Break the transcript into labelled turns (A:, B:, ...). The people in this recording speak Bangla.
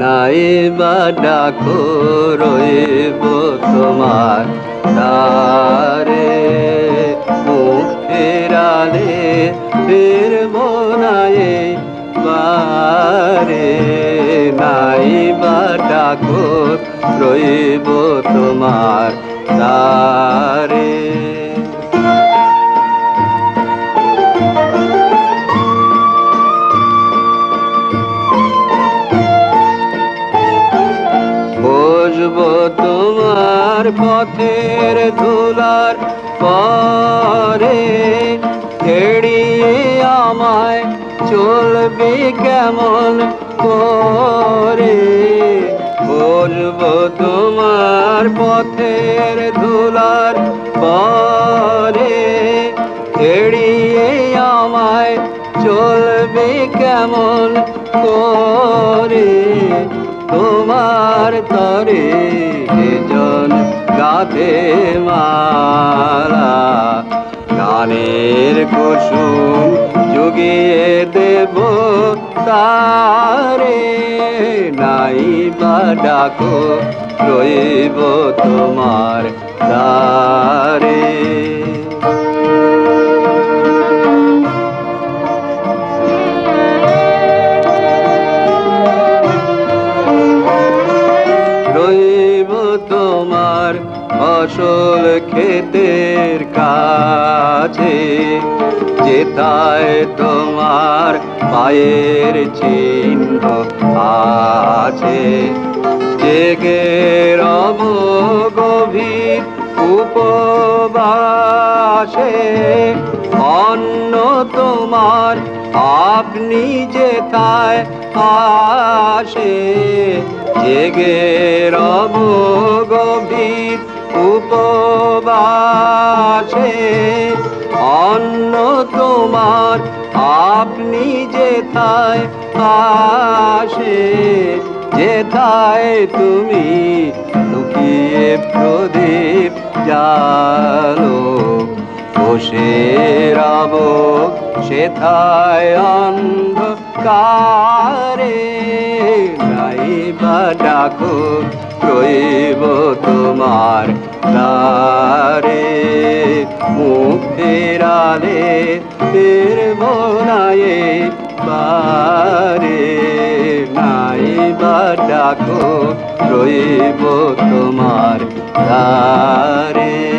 A: নায়ে বা ডাকো রয়েব তোমার তারে। ফেরালে ফিরব নায়ে বারে। নাই বা ডাকো, রইব তোমার তারে। তোমার পথের ধুলার পরে এড়িয়ে আমায় চলবে কেমন করে? বসবো তোমার পথের ধুলার পরে এড়িয়ে আমায় চলবে কেমন করে? তোমার তরে গাধে মারা। গানের কুসুম যুগিয়ে দেব তারে। নাই বা ডাকো রইব তোমার তারে ফসল ক্ষেতের কাছে যেতায় তোমার পায়ের চিহ্ন আছে। জেগে রব গভীর উপবাসে অন্য তোমার আপনি যেথায় আসে। জেগে রব গভীর উপবাসে। অন্য তোমার আপনি যেথায় আসে, যেথায় তুমি লুকিয়ে প্রদীপ জালো বসে রব সেথায় অন্ধকারে, নাই ডাকো রইব তোমার দারে মুখ ফেরালে ফিরব বারে। নাই বা ডাকো রইব তোমার দ্বারে।